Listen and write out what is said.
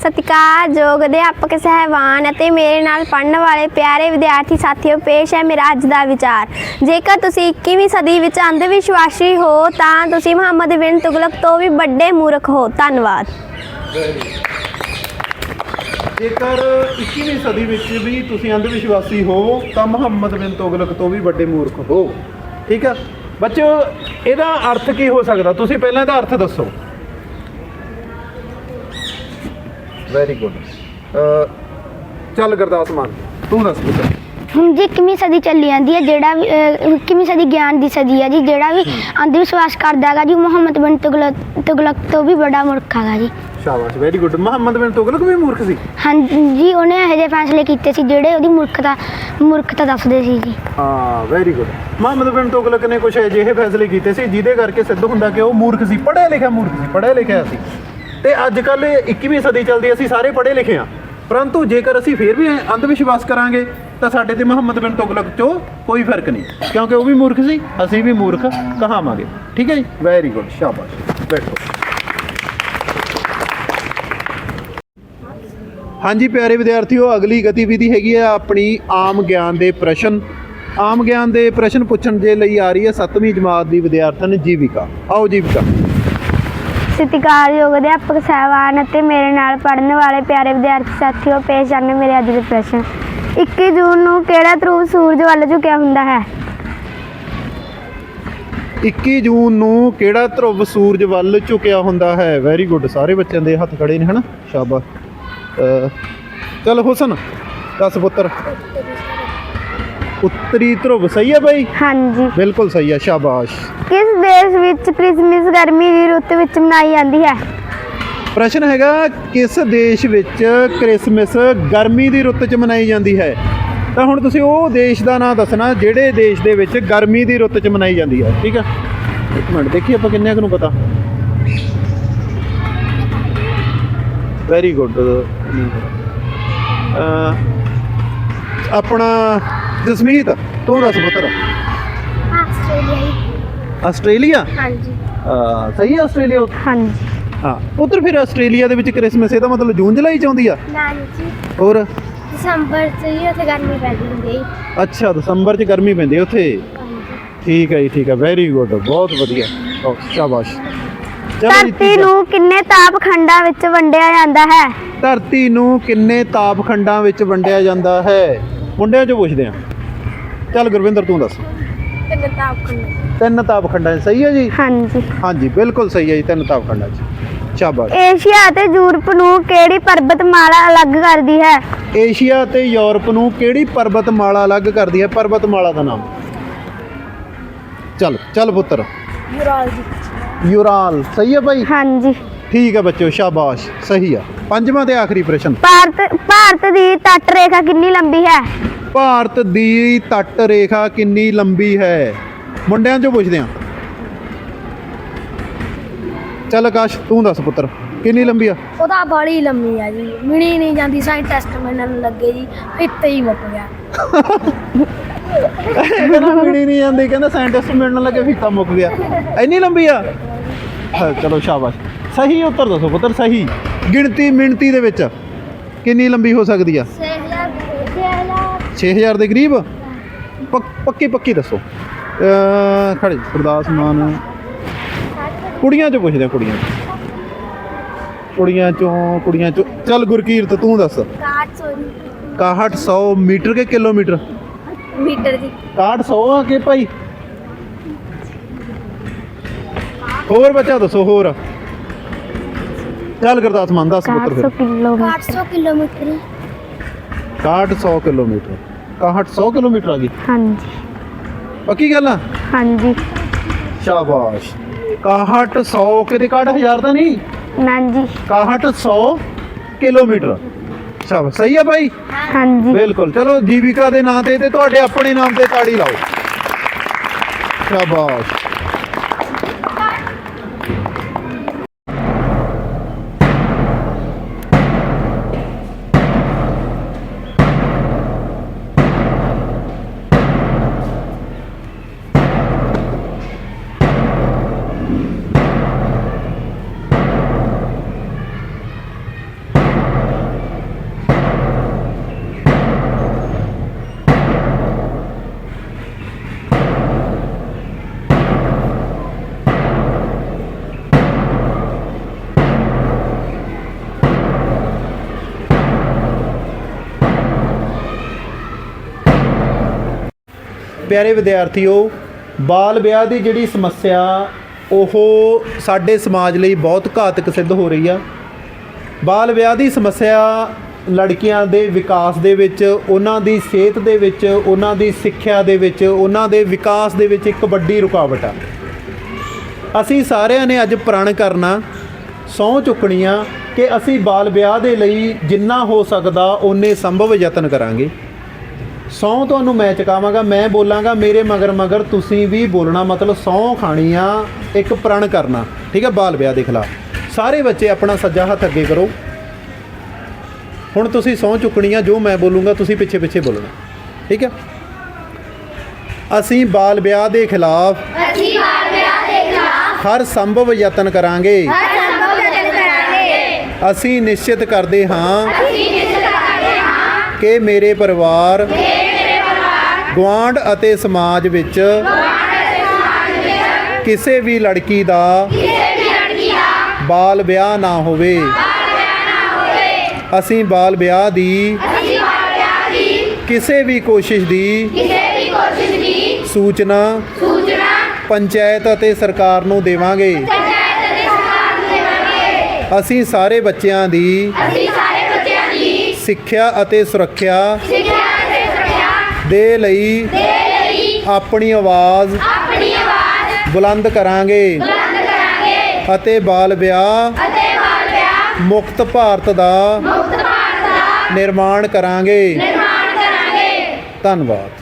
ਸਤਿਕਾਰਯੋਗ ਅਧਿਆਪਕ ਸਹਿਬਾਨ ਅਤੇ ਮੇਰੇ ਨਾਲ ਪੜ੍ਹਨ ਵਾਲੇ ਪਿਆਰੇ ਵਿਦਿਆਰਥੀ ਸਾਥੀਓ, ਪੇਸ਼ ਹੈ ਮੇਰਾ ਅੱਜ ਦਾ ਵਿਚਾਰ। ਜੇਕਰ ਤੁਸੀਂ 21ਵੀਂ ਸਦੀ ਵਿੱਚ ਅੰਧ ਵਿਸ਼ਵਾਸੀ ਹੋ, ਤਾਂ ਤੁਸੀਂ ਮੁਹੰਮਦ ਬਿਨ ਤੁਗਲਕ ਤੋਂ ਵੀ ਵੱਡੇ ਮੂਰਖ ਹੋ। ਧੰਨਵਾਦ। ਜੇਕਰ 21ਵੀਂ ਸਦੀ ਵਿੱਚ ਵੀ ਤੁਸੀਂ ਅੰਧ ਵਿਸ਼ਵਾਸੀ ਹੋ, ਤਾਂ ਮੁਹੰਮਦ ਬਿਨ ਤੁਗਲਕ ਤੋਂ ਵੀ ਵੱਡੇ ਮੂਰਖ ਹੋ। ਠੀਕ ਆ ਬੱਚਿਓ, ਇਹਦਾ ਅਰਥ ਕੀ ਹੋ ਸਕਦਾ? ਤੁਸੀਂ ਪਹਿਲਾਂ ਇਹਦਾ ਅਰਥ ਦੱਸੋ। ਵੈਰੀ ਗੁੱਡ ਚੱਲ ਗੁਰਦਾਸ ਮਾਨ ਤੂੰ ਦੱਸ ਪੁੱਤਰ। ਹੁਣ ਜੀ 21ਵੀਂ ਸਦੀ ਚੱਲੀ ਜਾਂਦੀ ਹੈ ਜਿਹੜਾ ਵੀ ਅਹ, 21ਵੀਂ ਸਦੀ ਗਿਆਨ ਦੀ ਸਦੀ ਹੈ ਜੀ ਜਿਹੜਾ ਵੀ ਅੰਧ ਵਿਸ਼ਵਾਸ ਕਰਦਾ ਹੈਗਾ ਜੀ ਮੁਹੰਮਦ ਬਿਨ ਤੁਗਲਕ ਤੁਗਲਕ ਤੋਂ ਵੀ ਬੜਾ ਮੂਰਖ ਹੈਗਾ ਜੀ। ਸ਼ਾਬਾਸ਼ ਵੈਰੀ ਗੁੱਡ ਮੁਹੰਮਦ ਬਿਨ ਤੁਗਲਕ ਵੀ ਮੂਰਖ ਸੀ? ਹਾਂਜੀ ਉਹਨੇ ਇਹੋ ਜਿਹੇ ਫੈਸਲੇ ਕੀਤੇ ਸੀ ਜਿਹੜੇ ਉਹਦੀ ਮੂਰਖਤਾ ਮੂਰਖਤਾ ਦੱਸਦੇ ਸੀ ਜੀ। ਹਾਂ ਵੈਰੀ ਗੁੱਡ ਮੁਹੰਮਦ ਬਿਨ ਤੁਗਲਕ ਨੇ ਕੁਝ ਅਜਿਹੇ ਫੈਸਲੇ ਕੀਤੇ ਸੀ ਜਿਹਦੇ ਕਰਕੇ ਸਿੱਧ ਹੁੰਦਾ ਕਿ ਉਹ ਮੂਰਖ ਸੀ ਪੜ੍ਹਿਆ ਲਿਖਿਆ ਮੂਰਖ ਸੀ ਪੜ੍ਹਿਆ ਲਿਖਿਆ ਸੀ। ਤੇ ਅੱਜ ਕੱਲ 21ਵੀਂ ਸਦੀ ਚੱਲਦੀ ਅਸੀਂ ਸਾਰੇ ਪੜ੍ਹੇ ਲਿਖੇ ਹਾਂ। ਪਰੰਤੂ ਜੇਕਰ ਅਸੀਂ ਫੇਰ ਵੀ ਅੰਧ ਵਿਸ਼ਵਾਸ ਕਰਾਂਗੇ, ਤਾਂ ਸਾਡੇ ਤੇ ਮੁਹੰਮਦ ਬਿਨ ਤੁਗਲਕ ਚੋਂ ਕੋਈ ਫ਼ਰਕ ਨਹੀਂ, ਕਿਉਂਕਿ ਉਹ ਵੀ ਮੂਰਖ ਸੀ, ਅਸੀਂ ਵੀ ਮੂਰਖ ਕਹਾਵਾਂਗੇ। ਠੀਕ ਹੈ ਜੀ? ਵੈਰੀ ਗੁੱਡ ਸ਼ਾਬਾਸ਼। ਬੈਠੋ। ਹਾਂਜੀ, ਪਿਆਰੇ ਵਿਦਿਆਰਥੀਓ, ਅਗਲੀ ਗਤੀਵਿਧੀ ਹੈਗੀ ਹੈ ਆਪਣੀ ਆਮ ਗਿਆਨ ਦੇ ਪ੍ਰਸ਼ਨ। ਆਮ ਗਿਆਨ ਦੇ ਪ੍ਰਸ਼ਨ ਪੁੱਛਣ ਦੇ ਲਈ ਆ ਰਹੀ ਹੈ 7ਵੀਂ ਜਮਾਤ ਦੀ ਵਿਦਿਆਰਥਣ ਜੀਵਿਕਾ। ਆਓ ਜੀਵਿਕਾ। ਸਤਿਕਾਰਯੋਗ ਅਧਿਆਪਕ ਸਹਿਬਾਨ ਅਤੇ ਮੇਰੇ ਨਾਲ ਪੜ੍ਹਨ ਵਾਲੇ ਪਿਆਰੇ ਵਿਦਿਆਰਥੀ ਸਾਥੀਓ ਪੇਸ਼ ਹਨ ਮੇਰੇ ਅੱਜ ਦੇ ਪ੍ਰਸ਼ਨ। 21 ਜੂਨ ਨੂੰ ਕਿਹੜਾ ਧਰੁਵ ਸੂਰਜ ਵੱਲ ਝੁਕਿਆ ਹੁੰਦਾ ਹੈ? 21 ਜੂਨ ਨੂੰ ਕਿਹੜਾ ਧਰੁਵ ਸੂਰਜ ਵੱਲ ਝੁਕਿਆ ਹੁੰਦਾ ਹੈ? ਵੈਰੀ ਗੁੱਡ ਸਾਰੇ ਬੱਚਿਆਂ ਦੇ ਹੱਥ ਖੜੇ ਨੇ ਹਨਾ? ਸ਼ਾਬਾਸ਼। ਅਹ, ਚੱਲ ਹੁਸਨ ਦੱਸ ਪੁੱਤਰ। ਉੱਤਰੀ ਧਰੁਵ ਸਹੀ ਹੈ ਬਾਈ? ਹਾਂਜੀ। ਬਿਲਕੁਲ ਸਹੀ ਹੈ ਸ਼ਾਬਾਸ਼। ਕਿਸ ਦੇਸ਼ ਵਿੱਚ ਕ੍ਰਿਸਮਸ ਗਰਮੀ ਦੀ ਰੁੱਤ ਵਿੱਚ ਮਨਾਈ ਜਾਂਦੀ ਹੈ? ਪ੍ਰਸ਼ਨ ਹੈਗਾ ਕਿਸ ਦੇਸ਼ ਵਿੱਚ ਕ੍ਰਿਸਮਸ ਗਰਮੀ ਦੀ ਰੁੱਤ 'ਚ ਮਨਾਈ ਜਾਂਦੀ ਹੈ? ਤਾਂ ਹੁਣ ਤੁਸੀਂ ਉਹ ਦੇਸ਼ ਦਾ ਨਾਮ ਦੱਸਣਾ ਜਿਹੜੇ ਦੇਸ਼ ਦੇ ਵਿੱਚ ਗਰਮੀ ਦੀ ਰੁੱਤ 'ਚ ਮਨਾਈ ਜਾਂਦੀ ਹੈ ਠੀਕ ਹੈ? ਇੱਕ ਮਿੰਟ ਦੇਖੀ ਆਪਾਂ ਕਿੰਨੇ ਕੁ ਨੂੰ ਪਤਾ। ਵੈਰੀ ਗੁੱਡ ਆਪਣਾ ਜਸਮੀਤ ਤੂੰ ਦੱਸ ਪੁੱਤਰ। ਆਸਟ੍ਰੇਲੀਆ ਹਾਂਜੀ। ਅਹ, ਸਹੀ ਹੈ ਆਸਟ੍ਰੇਲੀਆ ਹਾਂਜੀ। ਹਾਂ ਉਧਰ ਫਿਰ ਆਸਟ੍ਰੇਲੀਆ ਦੇ ਵਿੱਚ ਕ੍ਰਿਸਮਸ ਇਹਦਾ ਮਤਲਬ ਜੂਨ ਜੁਲਾਈ ਚ ਆਉਂਦੀ ਆ? ਨਾਨੀ ਹੋਰ? ਦਸੰਬਰ ਚ ਹੀ ਉੱਥੇ ਗਰਮੀ ਪੈਂਦੀ ਹੁੰਦੀ ਹੈ ਅੱਛਾ ਦਸੰਬਰ ਚ ਗਰਮੀ ਪੈਂਦੀ ਉੱਥੇ? ਠੀਕ ਹੈ ਜੀ ਠੀਕ ਹੈ ਵੈਰੀ ਗੁੱਡ ਬਹੁਤ ਵਧੀਆ। ਓ, ਸ਼ਾਬਾਸ਼। ਚਲੋ ਜੀ, ਧਰਤੀ। ਨੂੰ ਕਿੰਨੇ ਤਾਪ ਖੰਡਾਂ ਵਿੱਚ ਵੰਡਿਆ ਜਾਂਦਾ ਹੈ? ਧਰਤੀ ਨੂੰ ਕਿੰਨੇ ਤਾਪ ਖੰਡਾਂ ਵਿੱਚ ਵੰਡਿਆ ਜਾਂਦਾ ਹੈ? ਮੁੰਡਿਆਂ ਚੋਂ ਪੁੱਛਦੇ ਆ। ਚੱਲ ਗੁਰਵਿੰਦਰ ਤੂੰ ਦੱਸ। ਕਿੰਨੇ ਤਾਪ ਖੰਡ ਤਿੰਨ ਤਾਪ ਖੰਡਾਂ 'ਚ ਸਹੀ ਹੈ ਜੀ? ਹਾਂਜੀ। ਹਾਂਜੀ ਬਿਲਕੁਲ ਸਹੀ ਹੈ ਜੀ ਤਿੰਨ ਤਾਪ ਖੰਡਾਂ 'ਚ। ਸ਼ਾਬਾਸ਼। ਏਸ਼ੀਆ ਅਤੇ ਯੂਰਪ ਨੂੰ ਕਿਹੜੀ ਪਰਬਤਮਾਲਾ ਅਲੱਗ ਕਰਦੀ ਹੈ? ਏਸ਼ੀਆ ਤੇ ਯੂਰਪ ਨੂੰ ਕਿਹੜੀ ਪਰਬਤਮਾਲਾ ਅਲੱਗ ਕਰਦੀ ਹੈ? ਪਰਬਤਮਾਲਾ ਦਾ ਨਾਮ। ਚੱਲ ਚੱਲ ਪੁੱਤਰ। ਯੂਰਾਲ ਸਹੀ ਹੈ ਭਾਈ? ਹਾਂਜੀ। ਠੀਕ ਹੈ ਬੱਚਿਓ ਸ਼ਾਬਾਸ਼ ਸਹੀ ਆ। ਪੰਜਵਾਂ ਤੇ ਆਖਰੀ ਪ੍ਰਸ਼ਨ। ਭਾਰਤ ਭਾਰਤ ਦੀ ਤੱਟ ਰੇਖਾ ਕਿੰਨੀ ਲੰਬੀ ਹੈ? ਭਾਰਤ ਦੀ ਤੱਟ ਰੇਖਾ ਕਿੰਨੀ ਲੰਬੀ ਹੈ? ਮੁੰਡਿਆਂ ਚੋਂ ਪੁੱਛਦੇ ਆ ਚੱਲ ਆਕਾਸ਼ ਤੂੰ ਦੱਸ ਪੁੱਤਰ ਕਿੰਨੀ ਲੰਬੀ ਆ? ਉਹਦਾ ਬੜੀ ਲੰਮੀ ਆ ਜੀ। ਮਿਣੀ ਨਹੀਂ ਜਾਂਦੀ ਸਾਇੰਸ ਟੈਸਟ ਮੈਨੂੰ ਲੱਗੇ ਜੀ। ਇੱਥੇ ਹੀ ਮੁੱਕ ਗਿਆ। ਕਹਿੰਦਾ ਮਿਣੀ ਨਹੀਂ ਜਾਂਦੀ ਕਹਿੰਦਾ ਸਾਇੰਟਿਸਟ ਮਿਲਣ ਲੱਗੇ ਫੀਤਾ ਮੁੱਕ ਗਿਆ। ਇੰਨੀ ਲੰਬੀ ਆ? ਹਾਂ, ਚਲੋ ਸ਼ਾਬਾਸ਼। ਸਹੀ ਉੱਤਰ ਦੱਸੋ ਪੁੱਤਰ ਸਹੀ। ਗਿਣਤੀ ਮਿਣਤੀ ਦੇ ਵਿੱਚ ਕਿੰਨੀ ਲੰਬੀ ਹੋ ਸਕਦੀ ਆ? 6000 ਦੇ ਕਰੀਬ? ਪੱਕ- ਪੱਕੀ ਦੱਸੋ। ਖੜੇ ਗੁਰਦਾਸ ਮਾਨ। ਕੁੜੀਆਂ ਚੋਂ ਪੁੱਛਦੇ ਆ ਕੁੜੀਆਂ ਚੋਂ। ਕੁੜੀਆਂ ਚੋਂ ਕੁੜੀਆਂ ਚੋਂ। ਚੱਲ ਗੁਰਕੀਰਤ ਤੂੰ ਦੱਸ। 6100 ਮੀਟਰ ਕੇ ਕਿਲੋਮੀਟਰ? ਮੀਟਰ ਦੀ। 6100 ਆ ਕੇ ਭਾਈ? ਹੋਰ ਬੱਚਾ ਦੱਸੋ ਹੋਰ। ਚੱਲ ਗੁਰਦਾਸ ਮਾਨ ਦੱਸ ਪੁੱਤਰ 400 ਫਿਰ। ਕਿਲੋਮੀਟਰ। 800 ਕਿਲੋਮੀਟਰ। 6100 ਕਿਲੋਮੀਟਰ। 6100 ਕਿਲੋਮੀਟਰ ਆ ਗਈ? ਹਾਂਜੀ। ਪੱਕੀ ਗੱਲ ਆ? ਹਾਂਜੀ। ਸ਼ਾਬਾਸ਼। 6100 ਕਿਤੇ 61000 ਤਾਂ ਨਹੀਂ? ਨਾ ਜੀ 6100 ਕਿਲੋਮੀਟਰ। ਸ਼ਾਬਾਸ਼। ਸਹੀ ਆ ਭਾਈ ਹਾਂਜੀ। ਬਿਲਕੁਲ। ਚਲੋ ਜੀਵਿਕਾ ਦੇ ਨਾਂ ਤੇ ਤੇ ਤੁਹਾਡੇ ਆਪਣੇ ਨਾਮ ਤੇ ਤਾੜੀ ਲਾਓ। ਸ਼ਾਬਾਸ਼। ਪਿਆਰੇ ਵਿਦਿਆਰਥੀਓ, ਬਾਲ ਵਿਆਹ ਦੀ ਜਿਹੜੀ ਸਮੱਸਿਆ, ਉਹ ਸਾਡੇ ਸਮਾਜ ਲਈ ਬਹੁਤ ਘਾਤਕ ਸਿੱਧ ਹੋ ਰਹੀ ਆ। ਬਾਲ ਵਿਆਹ ਦੀ ਸਮੱਸਿਆ ਲੜਕੀਆਂ ਦੇ ਵਿਕਾਸ ਦੇ ਵਿੱਚ, ਉਹਨਾਂ ਦੀ ਸਿਹਤ ਦੇ ਵਿੱਚ, ਉਹਨਾਂ ਦੀ ਸਿੱਖਿਆ ਦੇ ਵਿੱਚ, ਉਹਨਾਂ ਦੇ ਵਿਕਾਸ ਦੇ ਵਿੱਚ ਇੱਕ ਵੱਡੀ ਰੁਕਾਵਟ ਆ। ਅਸੀਂ ਸਾਰਿਆਂ ਨੇ ਅੱਜ ਪ੍ਰਣ ਕਰਨਾ, ਸਹੁੰ ਚੁੱਕਣੀਆਂ ਕਿ ਅਸੀਂ ਬਾਲ ਵਿਆਹ ਦੇ ਲਈ ਜਿੰਨਾ ਹੋ ਸਕਦਾ, ਓਨੇ ਸੰਭਵ ਯਤਨ ਕਰਾਂਗੇ। ਸਹੁੰ ਤੁਹਾਨੂੰ ਮੈਂ ਚੁਕਾਵਾਂਗਾ ਮੈਂ ਬੋਲਾਂਗਾ ਮੇਰੇ ਮਗਰ ਮਗਰ ਤੁਸੀਂ ਵੀ ਬੋਲਣਾ ਮਤਲਬ ਸਹੁੰ ਖਾਣੀ ਆ ਇੱਕ ਪ੍ਰਣ ਕਰਨਾ। ਠੀਕ ਹੈ ਬਾਲ ਵਿਆਹ ਦੇ ਖਿਲਾਫ ਸਾਰੇ ਬੱਚੇ ਆਪਣਾ ਸੱਜਾ ਹੱਥ ਅੱਗੇ ਕਰੋ। ਹੁਣ ਤੁਸੀਂ ਸਹੁੰ ਚੁੱਕਣੀ ਆ ਜੋ ਮੈਂ ਬੋਲੂੰਗਾ ਤੁਸੀਂ ਪਿੱਛੇ ਪਿੱਛੇ ਬੋਲਣਾ। ਠੀਕ ਹੈ? ਅਸੀਂ ਬਾਲ ਵਿਆਹ ਦੇ ਖਿਲਾਫ ਅਸੀਂ ਬਾਲ ਵਿਆਹ ਦੇ ਖਿਲਾਫ ਹਰ ਸੰਭਵ ਯਤਨ ਕਰਾਂਗੇ। ਹਰ ਸੰਭਵ ਯਤਨ ਕਰਾਂਗੇ। ਅਸੀਂ ਨਿਸ਼ਚਿਤ ਕਰਦੇ ਹਾਂ ਅਸੀਂ ਨਿਸ਼ਚਿਤ ਕਰਦੇ ਹਾਂ ਕਿ ਮੇਰੇ ਪਰਿਵਾਰ ਮੇਰੇ ਪਰਿਵਾਰ ਗੁਆਂਢ ਅਤੇ ਸਮਾਜ ਵਿੱਚ ਕਿਸੇ ਵੀ ਲੜਕੀ ਦਾ ਬਾਲ ਵਿਆਹ ਨਾ ਹੋਵੇ। ਅਸੀਂ ਬਾਲ ਵਿਆਹ ਦੀ ਕਿਸੇ ਵੀ ਕੋਸ਼ਿਸ਼ ਦੀ ਸੂਚਨਾ ਪੰਚਾਇਤ ਅਤੇ ਸਰਕਾਰ ਨੂੰ ਦੇਵਾਂਗੇ। ਅਸੀਂ ਸਾਰੇ ਬੱਚਿਆਂ ਦੀ ਸਿੱਖਿਆ ਅਤੇ ਸੁਰੱਖਿਆ ਦੇ ਲਈ ਦੇ ਲਈ ਆਪਣੀ ਆਵਾਜ਼ ਆਪਣੀ ਆਵਾਜ਼ ਬੁਲੰਦ ਕਰਾਂਗੇ। ਬੁਲੰਦ ਕਰਾਂਗੇ। ਅਤੇ ਬਾਲ ਵਿਆਹ ਅਤੇ ਬਾਲ ਵਿਆਹ ਮੁਕਤ ਭਾਰਤ ਦਾ ਮੁਕਤ ਭਾਰਤ ਦਾ ਨਿਰਮਾਣ ਕਰਾਂਗੇ। ਨਿਰਮਾਣ ਕਰਾਂਗੇ। ਧੰਨਵਾਦ। ਧੰਨਵਾਦ